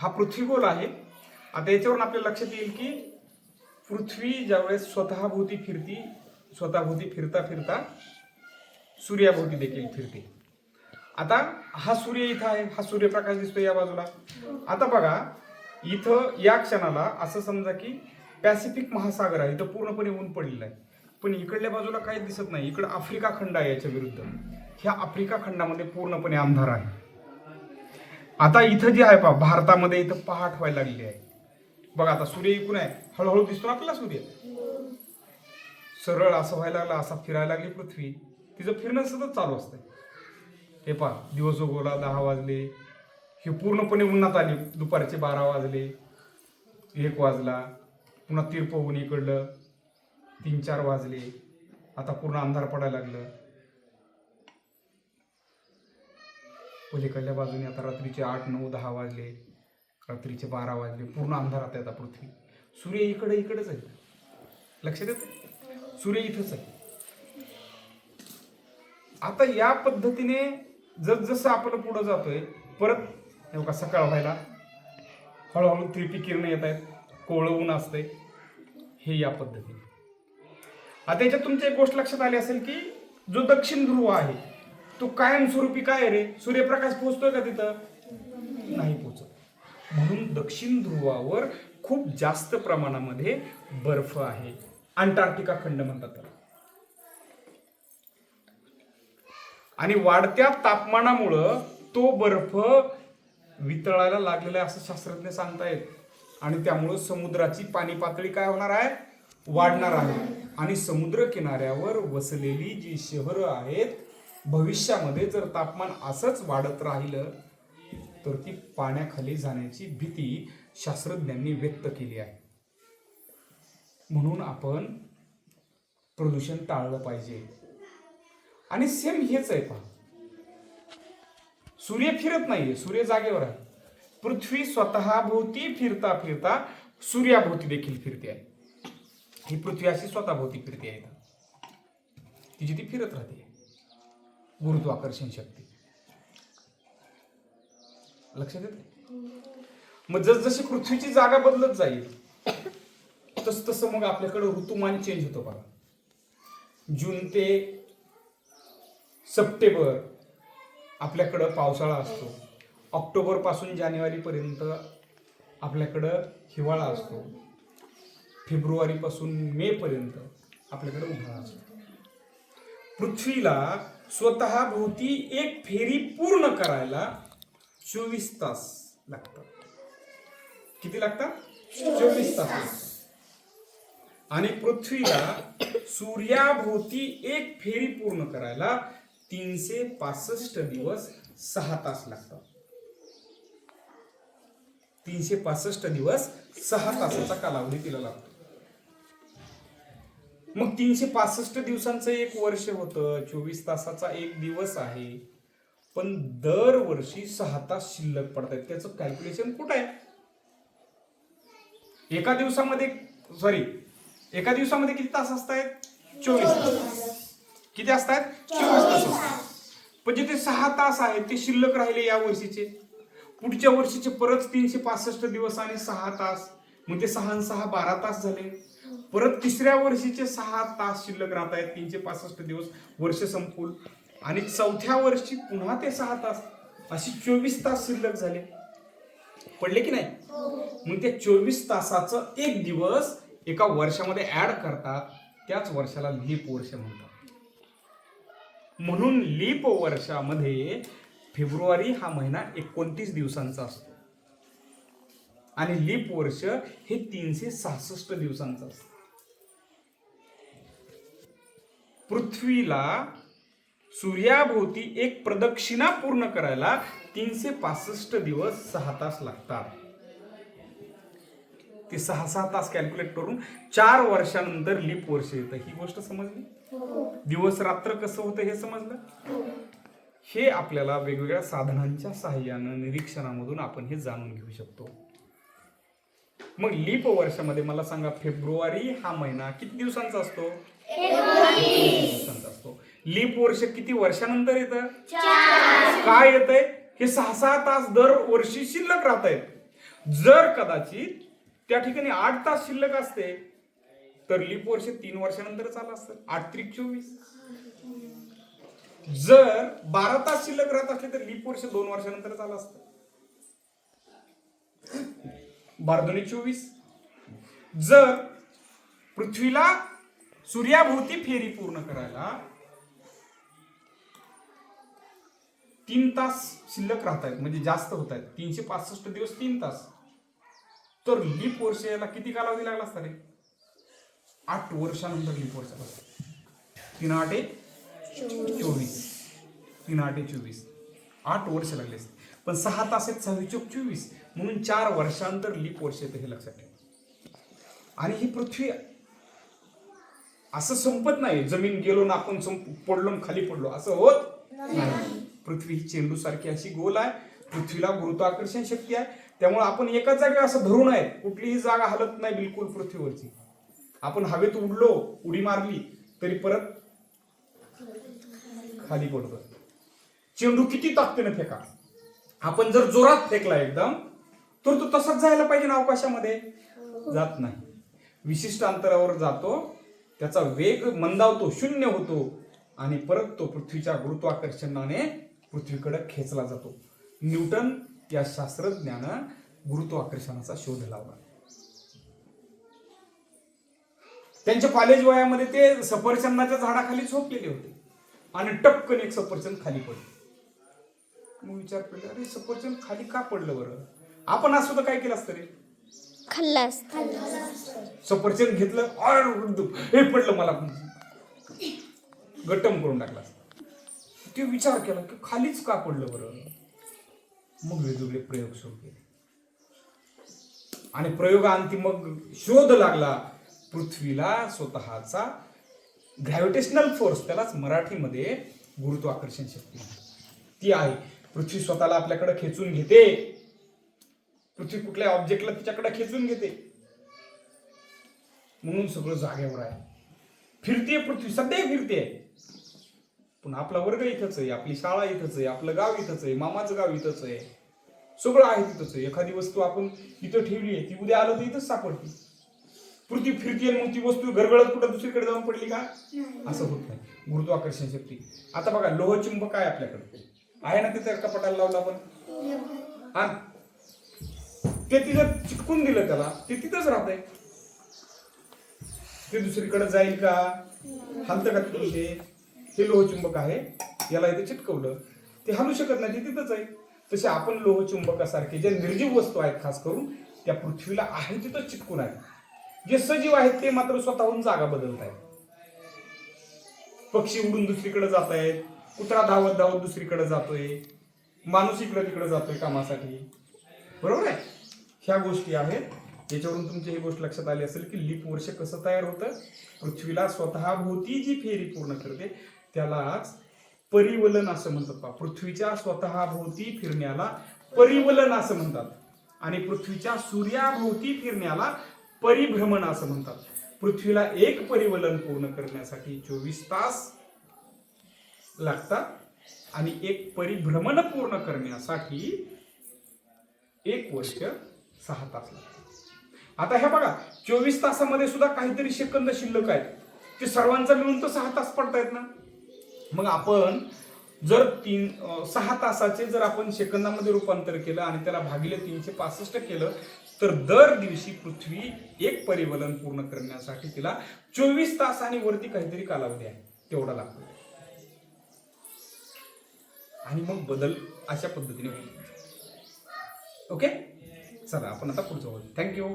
हा पृथ्वीगोल आहे. आता याच्यावरून आपल्या लक्षात येईल की पृथ्वी ज्यावेळेस स्वतःभोवती फिरती स्वतःभोवती फिरता फिरता सूर्याभोवती देखील फिरते. आता हा सूर्य इथं आहे हा सूर्यप्रकाश दिसतो या बाजूला. आता बघा इथं या क्षणाला असं समजा की पॅसिफिक महासागर आहे इथं पूर्णपणे ऊन पडलेलं आहे. पण इकडल्या बाजूला काहीच दिसत नाही इकडं आफ्रिका खंड आहे याच्या विरुद्ध. ह्या आफ्रिका खंडामध्ये पूर्णपणे अंधार आहे. आता इथं जे आहे पहा भारतामध्ये इथं पहाट व्हायला लागली आहे. बघा आता सूर्य इकून आहे. हळूहळू दिसतो ना आपल्याला सूर्य? सरळ असं व्हायला लागला असा फिरायला लागली पृथ्वी. तिचं फिरणं सतत चालू असतं हे पहा दिवस उगवला दहा वाजले. हे पूर्णपणे उन्हात आली दुपारचे बारा वाजले. एक वाजला. पुन्हा तीर्प ऊन इकडलं. तीन चार वाजले. आता पूर्ण अंधार पडायला लागलं. पलीकडल्या बाजूने आता रात्रीचे आठ नऊ दहा वाजले. रात्रीचे बारा वाजले. पूर्ण अंधारात आहे आता पृथ्वी. सूर्य इकडे इकडेच आहे. लक्षात येत सूर्य इथंच आहे. आता या पद्धतीने जसजसं आपण पुढं जातोय परत हे बघा सकाळ व्हायला. हळूहळू त्रिपी किरणं येत आहेत. कोवळं ऊन असतंय. हे या पद्धतीने. आता याच्यात तुमची एक गोष्ट लक्षात आली असेल की जो दक्षिण ध्रुव आहे तो कायमस्वरूपी काय रे? सूर्यप्रकाश पोहोचतोय का तिथं? नाही पोहोचत. म्हणून दक्षिण ध्रुवावर खूप जास्त प्रमाणामध्ये बर्फ आहे. अंटार्क्टिका खंड म्हणतात त्याला. आणि वाढत्या तापमानामुळं तो बर्फ वितळायला लागलेला आहे असं शास्त्रज्ञ सांगतायत. आणि त्यामुळं समुद्राची पाणी पातळी काय होणार आहे? वाढणार आहे. आणि समुद्र किनाऱ्यावर वसलेली जी शहरं आहेत भविष्यामध्ये जर तापमान असंच वाढत राहिलं तर ती पाण्याखाली जाण्याची भीती शास्त्रज्ञांनी व्यक्त केली आहे. म्हणून आपण प्रदूषण टाळलं पाहिजे. आणि सेम हेच आहे पहा. सूर्य फिरत नाहीये सूर्य जागेवर आहे. पृथ्वी स्वतः भोवती फिरता फिरता सूर्याभोवती देखील फिरते आहे. ही पृथ्वी अशी स्वतः भोवती फिरते आहे. तिची ती फिरत राहते. गुरुत्वाकर्षण शक्ती. लक्षात येत मग जसजशी पृथ्वीची जागा बदलत जाईल तस तसं मग आपल्याकडे ऋतुमान चेंज होतो बघा. जून ते सप्टेंबर आपल्याकडं पावसाळा असतो. ऑक्टोबरपासून जानेवारीपर्यंत आपल्याकडं हिवाळा असतो. फेब्रुवारी पासून मे पर्यंत आपल्याकडे उन्हाळा असतो. पृथ्वीला स्वतः भोवती एक फेरी पूर्ण करायला चोवीस तास लागतात. किती लागतात? चोवीस तास आणि पृथ्वीला सूर्याभोवती एक फेरी पूर्ण करायला तीनशे पासष्ट दिवस सहा तास लागतात. तीनशे पासष्ट दिवस सहा तासाचा कालावधी तिला लागतो. मग तीनशे पासष्ट दिवसांचं एक वर्ष होतं. चोवीस तासाचा एक दिवस आहे. पण दरवर्षी सहा तास शिल्लक पडतात त्याचं कॅल्क्युलेशन कुठं आहे? एका दिवसामध्ये सॉरी एका दिवसामध्ये किती तास असतायत? चोवीस तास. किती असतात चोवीस तास असतात. पण जे ते सहा तास आहेत ते शिल्लक राहिले या वर्षीचे. पुढच्या वर्षीचे परत तीनशे पासष्ट दिवस आणि सहा तास. म्हणजे सहा सहा बारा तास झाले. परत तिसऱ्या वर्षीचे सहा तास शिल्लक राहत आहेत तीनशे पासष्ट दिवस वर्ष संपूल. आणि चौथ्या वर्षी पुन्हा ते सहा तास अशी चोवीस तास शिल्लक झाले. पडले की नाही? मग त्या चोवीस तासाचं एक दिवस एका वर्षामध्ये ऍड करतात त्याच वर्षाला लीप वर्ष म्हणतात. म्हणून लीप वर्षामध्ये फेब्रुवारी हा महिना एकोणतीस दिवसांचा असतो. आणि लीप वर्ष हे तीनशे सहासष्ट दिवसांचं असतं. पृथ्वीला सूर्याभोवती एक प्रदक्षिणा पूर्ण करायला तीनशे पासष्ट दिवस सहा तास लागतात. ते सहा सहा तास कॅल्क्युलेट करून चार वर्षानंतर लीप वर्ष येतं. ही गोष्ट समजली? दिवस रात्र कसं होतं हे समजलं? हे. आपल्याला वेगवेगळ्या साधनांच्या सहाय्यानं निरीक्षणामधून आपण हे जाणून घेऊ शकतो. मग लीप वर्षामध्ये मला सांगा फेब्रुवारी हा महिना किती दिवसांचा असतो? असतो लीप वर्ष किती वर्षानंतर येतं? काय येत आहे हे सहा सहा तास दर वर्षी शिल्लक राहत आहेत जर कदाचित त्या ठिकाणी आठ तास शिल्लक असते तर लीप वर्ष तीन वर्षानंतरच आलं असतं. आठ त्रिक चोवीस. जर बारा तास शिल्लक राहत असले तर लीप वर्ष दोन वर्षानंतरच आलं असतं. बारदोनी चोवीस. जर पृथ्वीला सूर्याभोवती फेरी पूर्ण करायला तीन तास शिल्लक राहत आहेत म्हणजे जास्त होत आहेत तीनशे पासष्ट दिवस तीन तास. तर लीप वर्ष याला किती कालावधी लागला असता रे? आठ वर्षानंतर लीप वर्ष तीन आठे चोवीस. तीन आठे चोवीस. आठ वर्ष लागले असते. पण सहा तास आहेत सहावी चोक चोवीस. म्हणून चार वर्षांतर लीप वर्ष येतं हे लक्षात ठेवा. आणि ही पृथ्वी असं संपत नाही. जमीन गेलो ना आपण संप पडलो खाली पडलो. असं होत नाही. पृथ्वी ही चेंडू सारखी अशी गोल आहे. पृथ्वीला गुरुत्वाकर्षण शक्ती आहे. त्यामुळे आपण एकाच जागी असं धरून आहे कुठलीही जागा हलत नाही बिलकुल पृथ्वीवरची. आपण हवेत उडलो उडी मारली तरी परत खाली पडतो. चेंडू किती ताकदीने फेका. आपण जर जोरात फेकला एकदम तर तो तसाच जायला पाहिजे ना अवकाशामध्ये? जात नाही. विशिष्ट अंतरावर जातो. त्याचा वेग मंदावतो शून्य होतो आणि परत तो पृथ्वीच्या गुरुत्वाकर्षणाने पृथ्वीकडे खेचला जातो. न्यूटन या शास्त्रज्ञानं गुरुत्वाकर्षणाचा शोध लावला. त्यांच्या कॉलेज वयामध्ये ते सफरचंदाच्या झाडाखाली झोपलेले होते आणि टपकन एक सफरचंद खाली पडले. मग विचार केला अरे सफरचंद खाली का पडलं बरं? आपण असं तर काय केलं असतं रे? खाल्ला असता. सफरचंद घेतलं आर हे पडलं मला. गट्टम करून टाकला ते विचार केला की खालीच का पडलं बरं? मग वेगवेगळे प्रयोग सुरू केले. आणि प्रयोगांती मग शोध लागला पृथ्वीला स्वतःचा ग्रॅव्हिटेशनल फोर्स त्यालाच मराठीमध्ये गुरुत्वाकर्षण शक्ती ती आहे. पृथ्वी स्वतःला आपल्याकडे खेचून घेते पृथ्वी कुठल्या ऑब्जेक्टला तिच्याकडे खेचून घेते. म्हणून सगळं जागेवर आहे. फिरते पृथ्वी सध्या फिरते पण आपला वर्ग इथंच आहे आपली शाळा इथंच आहे आपलं गाव इथंच आहे मामाचं गाव इथंच आहे. सगळं आहे तिथंच आहे. एखादी वस्तू आपण इथं ठेवली आहे ती उद्या आलं तर इथंच सापडते. पृथ्वी फिरती मग ती वस्तू गरगळत कुठं दुसरीकडे जाऊन पडली का? असं होत नाही. गुरुत्वाकर्षण शक्ती. आता बघा लोहचुंबक आहे आपल्याकडे. आहे ना तिथे कपाटाला लावलं आपण? हा. ते तिथं चिटकून दिलं त्याला. ते तिथंच राहतंय. ते दुसरीकडे जाईल का? हलतं का तिथून ते हे लोहचुंबक आहे. याला इथे चिटकवलं. ते हलू शकत नाही ते तिथंच आहे. तसे आपण लोहचुंबकासारखे जे निर्जीव वस्तू आहेत खास करून त्या पृथ्वीला आहे तिथं चिटकून आहे. जे सजीव आहेत ते मात्र स्वतःहून जागा बदलत आहेत. पक्षी उडून दुसरीकडे जात आहेत कुत्रा धावत धावत दुसरीकडे जातोय. माणूस इकडे तिकडे जातोय कामासाठी. बरोबर आहे? ह्या गोष्टी आहेत. याच्यावरून तुमची ही गोष्ट लक्षात आली असेल की लीप वर्ष कसं तयार होतं? पृथ्वीला स्वतःभोवती जी फेरी पूर्ण करते त्यालाच परिवलन असं म्हणतात पा पृथ्वीच्या स्वतःभोवती फिरण्याला परिवलन असं म्हणतात. आणि पृथ्वीच्या सूर्याभोवती फिरण्याला परिभ्रमण असं म्हणतात. पृथ्वीला एक परिवलन पूर्ण करण्यासाठी चोवीस तास लागतात आणि एक परिभ्रमण पूर्ण करण्यासाठी एक वर्ष सहा तास लागतात. आता हे बघा चोवीस तासामध्ये सुद्धा काहीतरी सेकंद शिल्लक आहेत. ते सर्वांचा मिळून तर सहा तास पडतायत ना? मग आपण जर तीन सहा तासाचे जर आपण सेकंदामध्ये रूपांतर केलं आणि त्याला भागिले तीनशे पासष्ट केलं तर दर दिवशी पृथ्वी एक परिवलन पूर्ण करण्यासाठी तिला चोवीस तास आणि वरती काहीतरी कालावधी आहे. तेवढा लागतो. आणि मग बदल अशा पद्धतीने होईल. ओके? चला आपण आता पुढचं थँक्यू